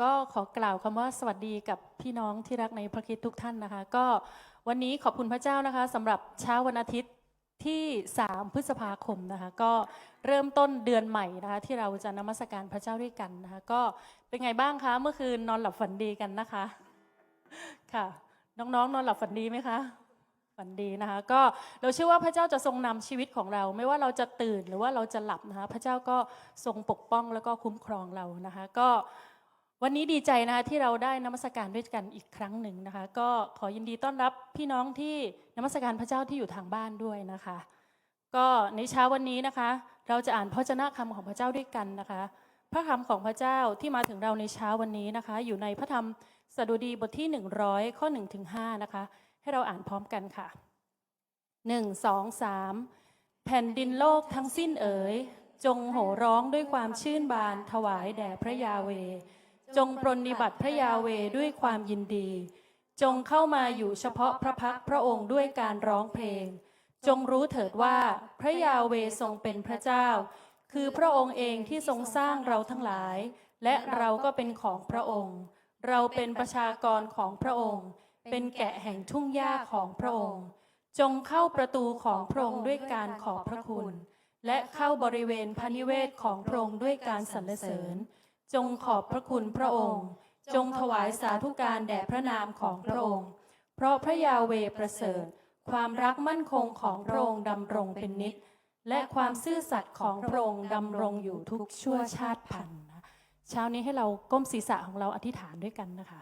ก็ขอกล่าวคำว่าสวัสดีกับพี่น้องที่รักในพระคริสต์ทุกท่านนะคะ ก็วันนี้ขอบคุณพระเจ้านะคะสำหรับเช้าวันอาทิตย์ที่ 3 พฤษภาคมนะคะ ก็เริ่มต้นเดือนใหม่นะคะ ที่เราจะนมัสการพระเจ้าด้วยกันนะคะ ก็เป็นไงบ้างคะเมื่อคืนนอนหลับฝันดีกันนะคะ ค่ะ น้องๆ นอนหลับฝันดีไหมคะฝันดีนะคะ ก็เราเชื่อว่าพระเจ้าจะทรงนำชีวิตของเรา ไม่ว่าเราจะตื่นหรือว่าเราจะหลับนะคะ พระเจ้าก็ทรงปกป้องแล้วก็คุ้มครองเรานะคะ ก็ วันนี้ดีใจนะคะที่เราได้นมัสการด้วยกันอีกครั้งหนึ่งนะคะ ก็ขอยินดีต้อนรับพี่น้องที่นมัสการพระเจ้าที่อยู่ทางบ้านด้วยนะคะ ก็ในเช้าวันนี้นะคะ เราจะอ่านพระเจ้าคำของพระเจ้าด้วยกันนะคะ พระคำของพระเจ้าที่มาถึงเราในเช้าวันนี้นะคะ อยู่ในพระธรรมสดุดีบทที่ 100 ข้อ1ถึง5นะคะ ให้เราอ่านพร้อมกันค่ะ 1 2 3 แผ่นดินโลกทั้งสิ้นเอ๋ยจงโห่ร้องด้วยความชื่นบานถวายแด่พระยาเว จงปรนนิบัติพระยาเวด้วยความยินดี จงเข้ามาอยู่เฉพาะพระพักพระองค์ด้วยการร้องเพลง จงรู้เถิดว่าพระยาเวทรงเป็นพระเจ้า คือพระองค์เองที่ทรงสร้างเราทั้งหลาย และเราก็เป็นของพระองค์ เราเป็นประชากรของพระองค์ เป็นแกะแห่งทุ่งหญ้าของพระองค์ จงเข้าประตูของพระองค์ด้วยการขอบพระคุณ และเข้าบริเวณพระนิเวศของพระองค์ด้วยการสรรเสริญ จงขอบพระคุณพระองค์ จงถวายสาธุการแด่พระนามของพระองค์ เพราะพระยาเวประเสริฐ ความรักมั่นคงของพระองค์ดำรงเป็นนิจและความซื่อสัตย์ของพระองค์ดำรงอยู่ทุกชั่วชาติพันธุ์นะเช้านี้ให้เราก้มศีรษะของเราอธิษฐานด้วยกันนะคะ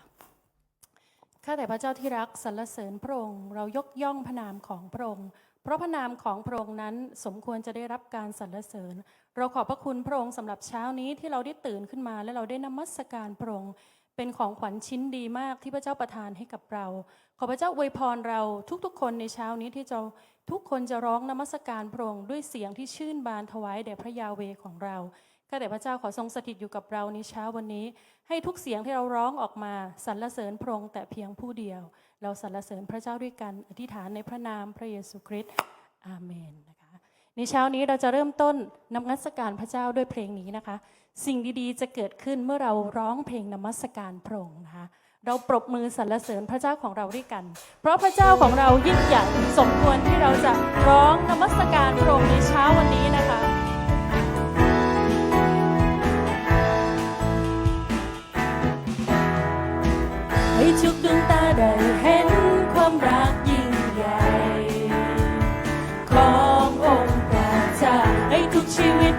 ข้าแต่พระเจ้าที่รักสรรเสริญพระองค์ เรายกย่องพระนามของพระองค์ เพราะพระนามของพระองค์นั้นสมควรจะได้รับการสรรเสริญ เราขอบพระคุณพระองค์สำหรับเช้านี้ที่เราได้ตื่นขึ้นมา และเราได้นมัสการพระองค์เป็นของขวัญชิ้นดีมากที่พระเจ้าประทานให้กับเรา ขอพระเจ้าอวยพรเราทุกๆ คนในเช้านี้ที่จะทุกคนจะร้องนมัสการพระองค์ด้วยเสียงที่ชื่นบานถวายแด่พระยาเวของเรา ข้าแต่พระเจ้าขอทรงสถิตอยู่กับเราในเช้าวันนี้ ให้ทุกเสียงที่เราร้องออกมาสรรเสริญพระองค์แต่เพียงผู้เดียว เราสรรเสริญพระเจ้าด้วยกัน อธิษฐานในพระนามพระเยซูคริสต์อาเมนนะคะในเช้านี้เราจะเริ่มต้นนมัสการพระเจ้าด้วยเพลงนี้นะคะ สิ่งดีๆ จะเกิดขึ้นเมื่อเราร้องเพลงนมัสการพระองค์นะคะเราปรบมือสรรเสริญพระเจ้าของเราด้วยกัน เพราะพระเจ้าของเรายิ่งใหญ่สมควรที่เราจะร้องนมัสการพระองค์ในเช้าวันนี้นะคะ ให้ทุกดวงตาได้เห็นความรักยิ่งใหญ่ ขององค์พระเจ้าให้ทุกชีวิต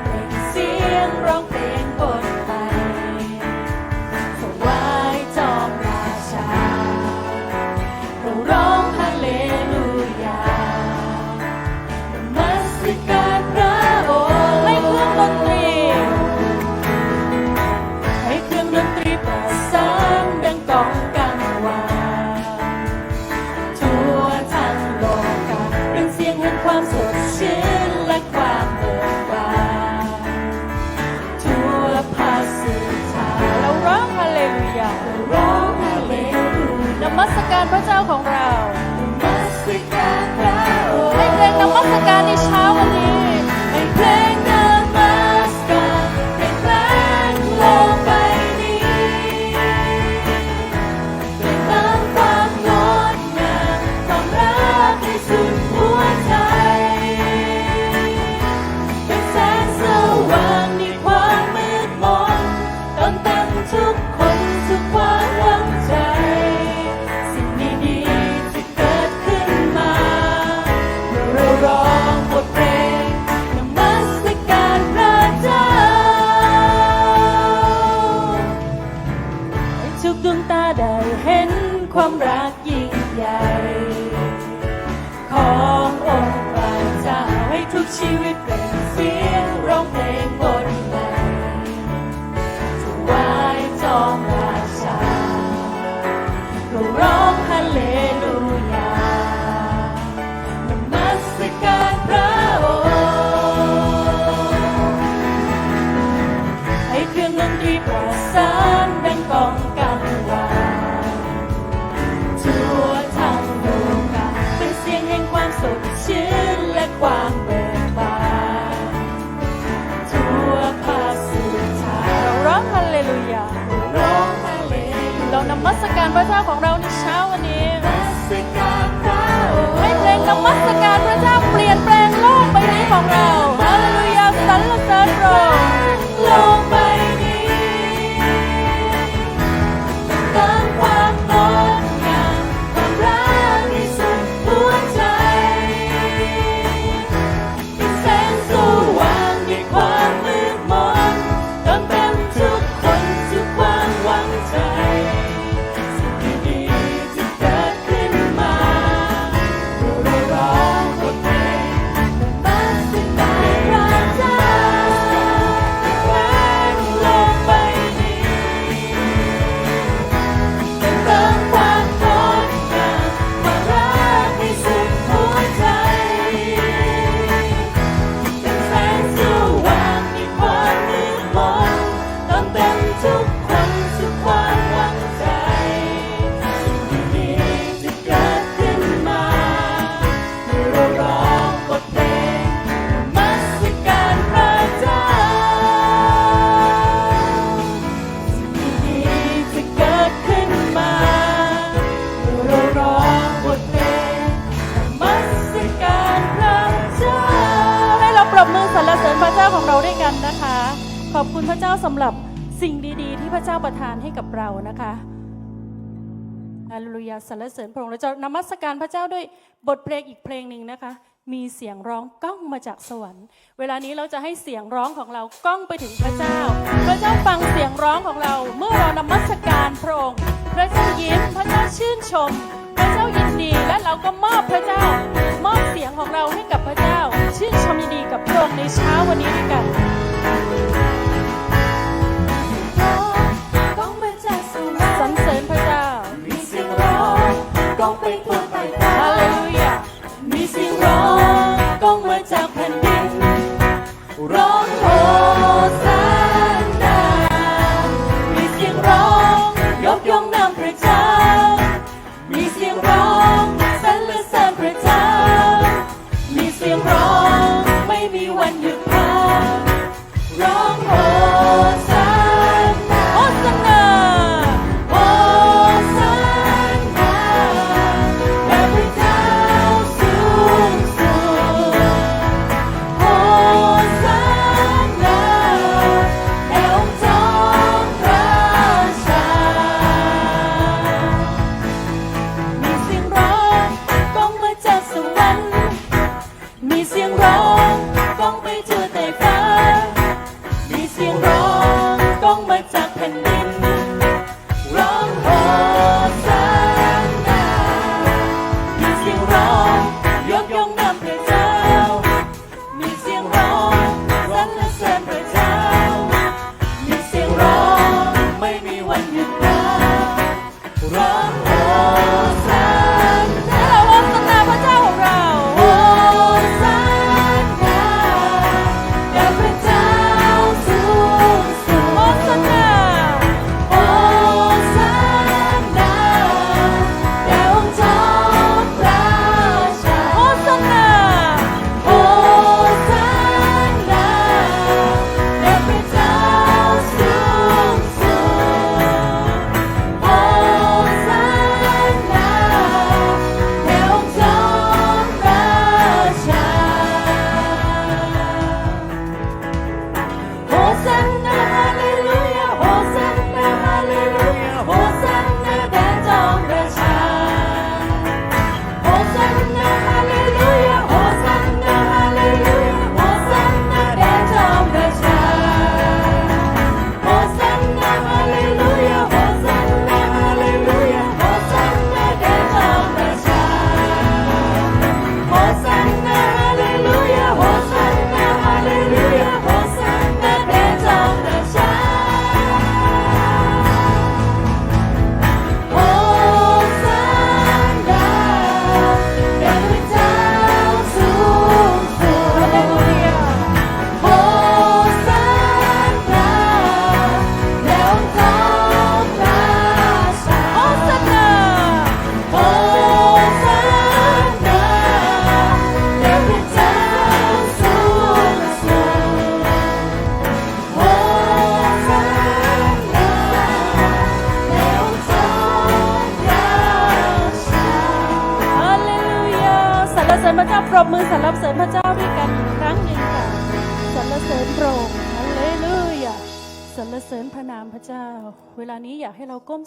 การพระเจ้าของ การพระเจ้าของเราในเช้าวันนี้ ให้เพลงนมัสการพระเจ้าเปลี่ยนแปลงโลกใบนี้ของเราฮาเลลูยาสรรเสริญโรด นะคะฮาเลลูยาสรรเสริญพระองค์เราจะนมัสการพระเจ้าด้วยบทเพลงอีกเพลงหนึ่งนะคะ มีเสียงร้องก้องมาจากสวรรค์ เวลานี้เราจะให้เสียงร้องของเราก้องไปถึงพระเจ้า พระเจ้าฟังเสียงร้องของเรา เมื่อเรานมัสการพระองค์ พระเจ้ายิ้ม พระเจ้าชื่นชม พระเจ้ายินดี และเราก็มอบพระเจ้า มอบเสียงของเราให้กับพระเจ้า ชื่นชมยินดีกับพระองค์ในเช้าวันนี้ด้วยกัน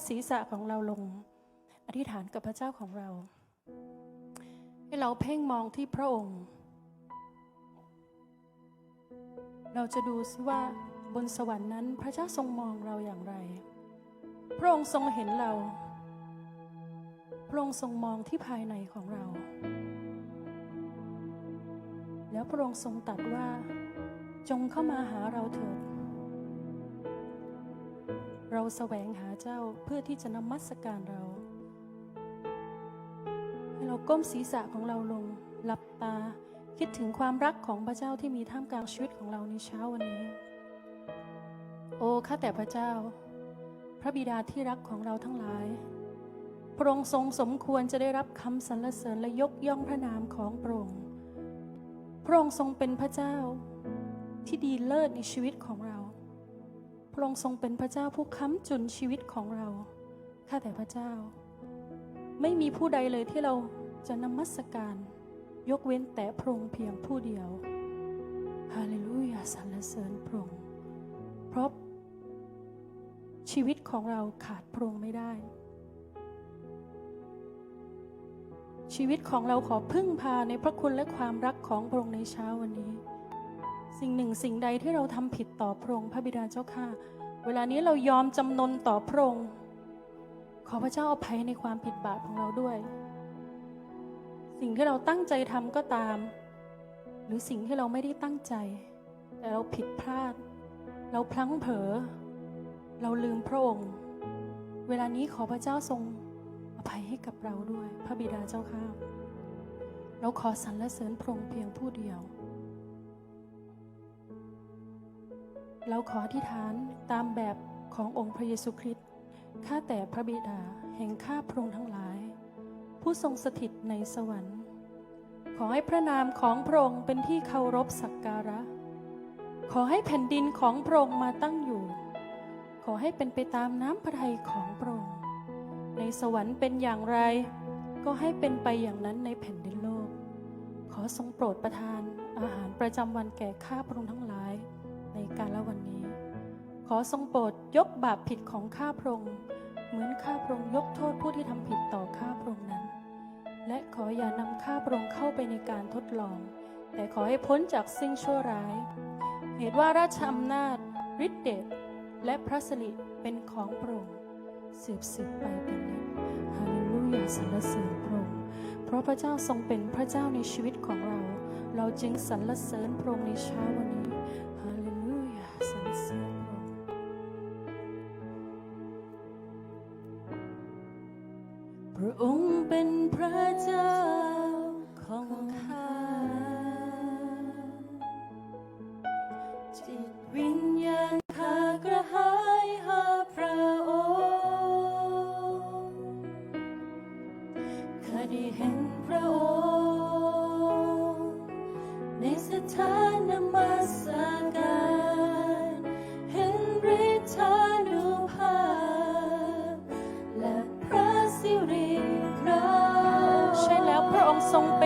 ศีรษะของเราลง อธิษฐานกับพระเจ้าของเรา ให้เราเพ่งมองที่พระองค์ เราจะดูซิว่าบนสวรรค์นั้นพระเจ้าทรงมองเราอย่างไร พระองค์ทรงเห็นเรา พระองค์ทรงมองที่ภายในของเรา แล้วพระองค์ทรงตรัสว่า จงเข้ามาหาเราเถิด เราแสวงหาเจ้าเพื่อที่จะนมัสการเรา ให้เราก้มศีรษะของเราลงหลับตาคิดถึงความรักของพระเจ้าที่มีท่ามกลางชีวิตของเราในเช้าวันนี้ โอ้ข้าแต่พระเจ้า พระบิดาที่รักของเราทั้งหลาย พระองค์ทรงสมควรจะได้รับคำสรรเสริญและยกย่องพระนามของพระองค์พระองค์ทรงเป็นพระเจ้าที่ดีเลิศในชีวิตของเรา ระองค์ทรงเป็นพระเจ้าผู้ค้ำจุนชีวิตของเรา ข้าแต่พระเจ้า ไม่มีผู้ใดเลยที่เราจะนมัสการ ยกเว้นแต่พระองค์เพียงผู้เดียว ฮาเลลูยาสรรเสริญพระองค์ เพราะชีวิตของเราขาดพระองค์ไม่ได้ ชีวิตของเราขอพึ่งพาในพระคุณและความรักของพระองค์ในเช้าวันนี้ สิ่งหนึ่งสิ่งใดที่เราทำผิดต่อพระองค์พระบิดาเจ้าข้าเวลานี้เรายอมจำนนต่อพระองค์ ขอพระเจ้าอภัยในความผิดบาปของเราด้วย สิ่งที่เราตั้งใจทำก็ตาม หรือสิ่งที่เราไม่ได้ตั้งใจ แต่เราผิดพลาด เราพลั้งเผลอ เราลืมพระองค์ เวลานี้ขอพระเจ้าทรงอภัยให้กับเราด้วย พระบิดาเจ้าข้าเราขอสรรเสริญพระองค์เพียงผู้เดียว เราขออธิษฐานตามแบบขององค์พระเยซูคริสต์ ข้าแต่พระบิดาแห่งข้าพระองค์ทั้งหลาย ผู้ทรงสถิตในสวรรค์ ขอให้พระนามของพระองค์เป็นที่เคารพสักการะ ขอให้แผ่นดินของพระองค์มาตั้งอยู่ ขอให้เป็นไปตามน้ำพระทัยของพระองค์ ในสวรรค์เป็นอย่างไร ก็ให้เป็นไปอย่างนั้นในแผ่นดินโลก ขอทรงโปรดประทานอาหารประจำวันแก่ข้าพระองค์ทั้งหลาย การละวันนี้ ขอทรงโปรดยกบาปผิดของข้าพระองค์เหมือนข้าพระองค์ยกโทษผู้ที่ทำผิดต่อข้าพระองค์นั้น และขออย่านำข้าพระองค์เข้าไปในการทดลอง แต่ขอให้พ้นจากสิ่งชั่วร้าย เหตุว่าราชอำนาจฤทธิเดชและพระสิริเป็นของพระองค์สืบสืบไปเป็นนิจฮาเลลูยาสรรเสริญพระองค์เพราะพระเจ้าทรงเป็นพระเจ้าในชีวิตของเรา เราจึงสรรเสริญพระองค์ในเช้าวันนี้ สรรเสริญพระองพระองค์เป็นพระเจ้า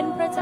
เป็นพระเจ้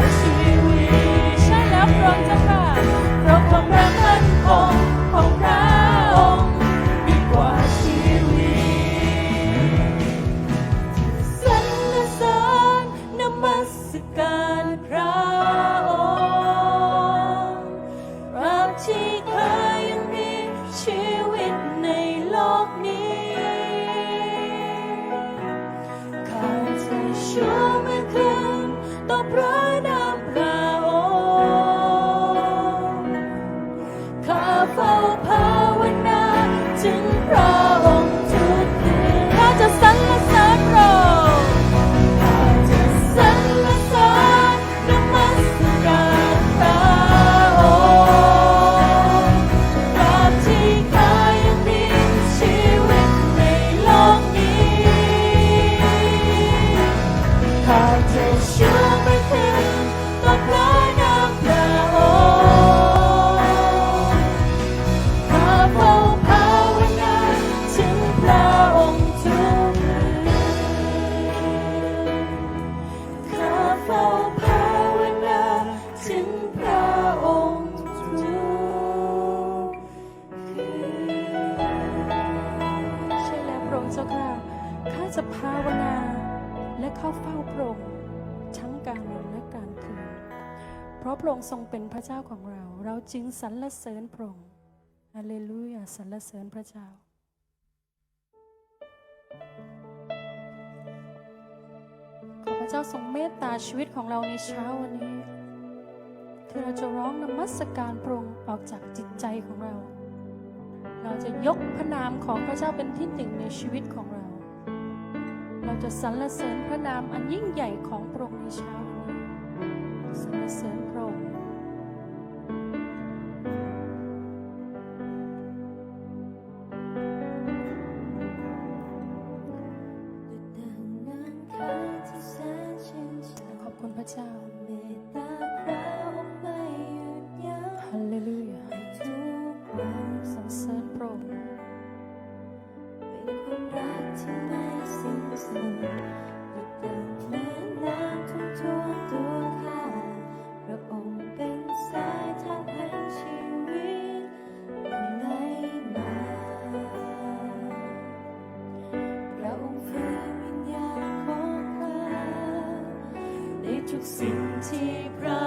Hallelujah. จึงสรรเสริญพระองค์ฮาเลลูยาสรรเสริญพระเจ้า ขอพระเจ้าทรงเมตตาชีวิตของเราในเช้าวันนี้คือเราจะร้องนมัสการพระองค์ออกจากจิตใจของเรา เราจะยกพระนามของพระเจ้าเป็นที่หนึ่งในชีวิตของเรา เราจะสรรเสริญพระนามอันยิ่งใหญ่ของพระองค์ในเช้าวันนี้สรรเสริญ bounty, promise.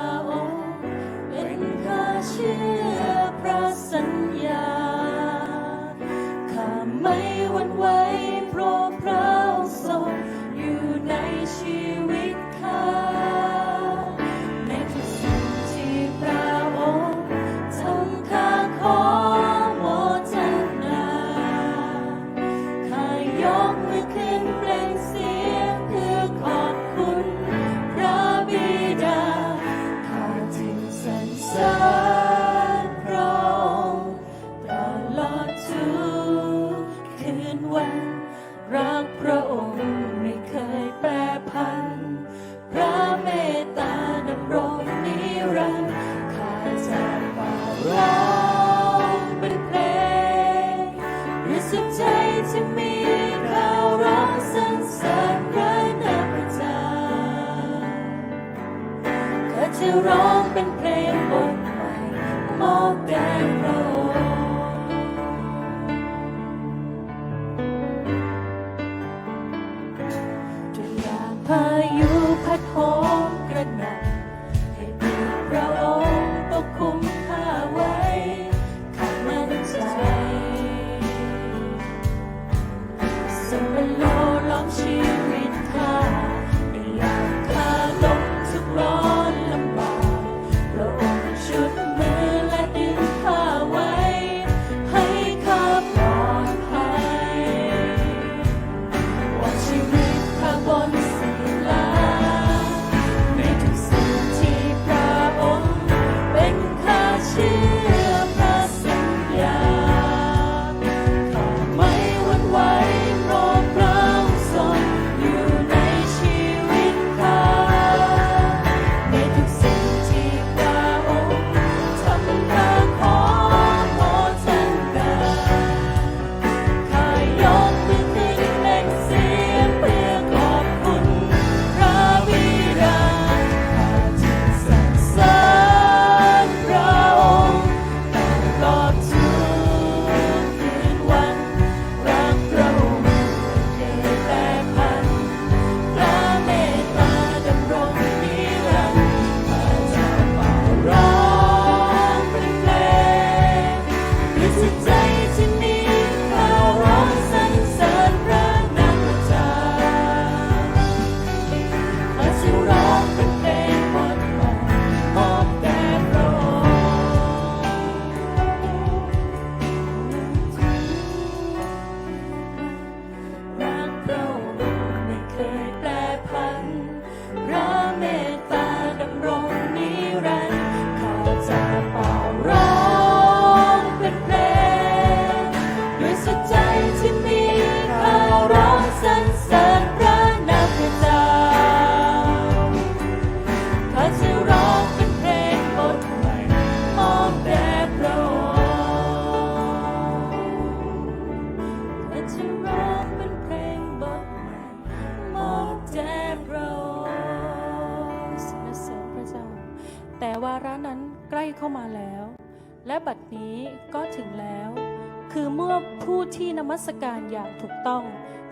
มัสการอย่างถูกต้อง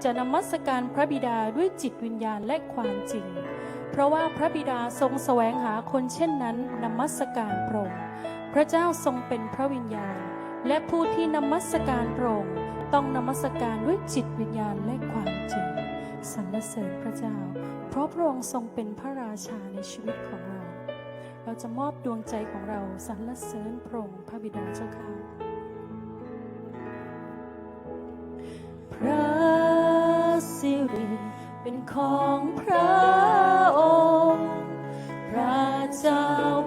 จะนมัสการพระบิดาด้วยจิตวิญญาณและความจริง เพราะว่าพระบิดาทรงแสวงหาคนเช่นนั้นนมัสการพระองค์พระเจ้าทรงเป็นพระวิญญาณ และผู้ที่นมัสการพระองค์ต้องนมัสการด้วยจิตวิญญาณและความจริงสรรเสริญพระเจ้า เพราะพระองค์ทรงเป็นพระราชาในชีวิตของเรา เราจะมอบดวงใจของเราสรรเสริญพระองค์พระบิดาเจ้าข้า ระสิริเป็นของพระองค์ พระเจ้า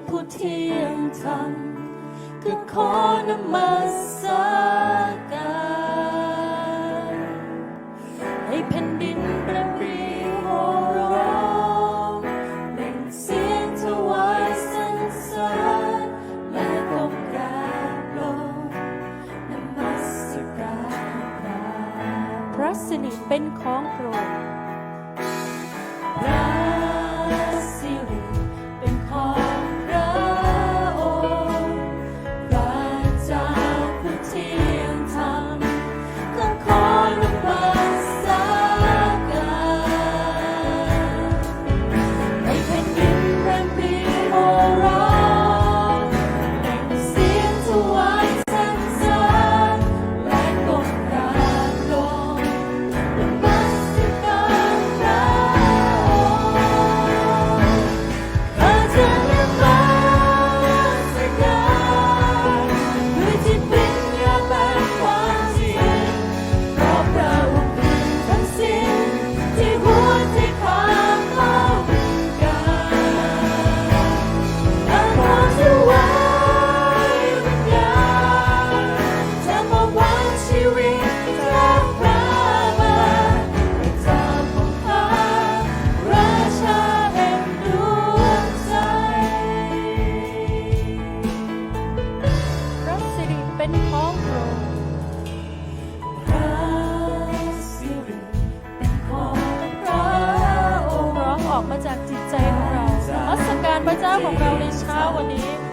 ผู้เที่ยงธรรมก็ขอนมัสการ ของเราในเช้าวันนี้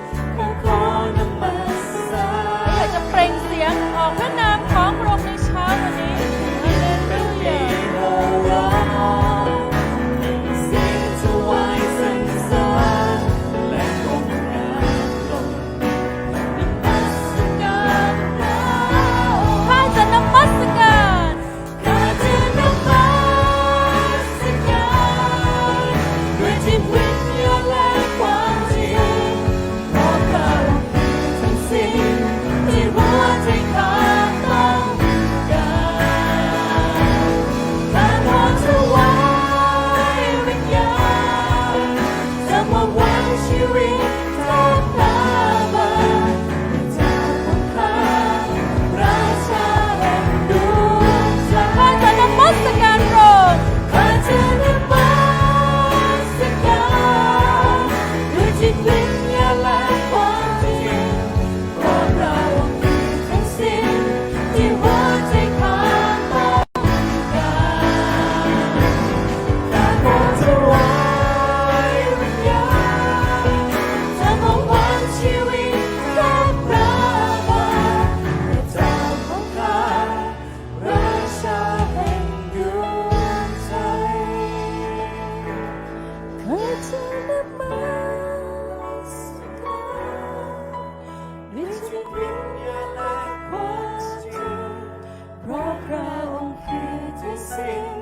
สิ่ง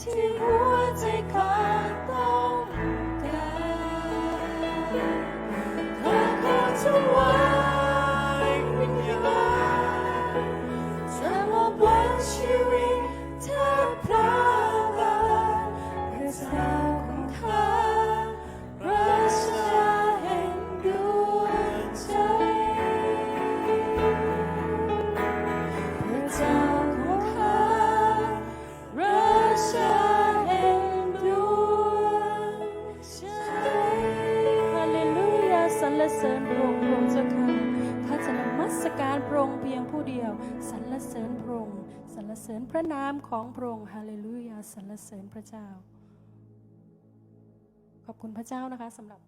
ที่หัวใจขา เสริญพระนามของพระองค์ฮาเลลูยาสรรเสริญพระเจ้า ขอบคุณพระเจ้านะคะสำหรับ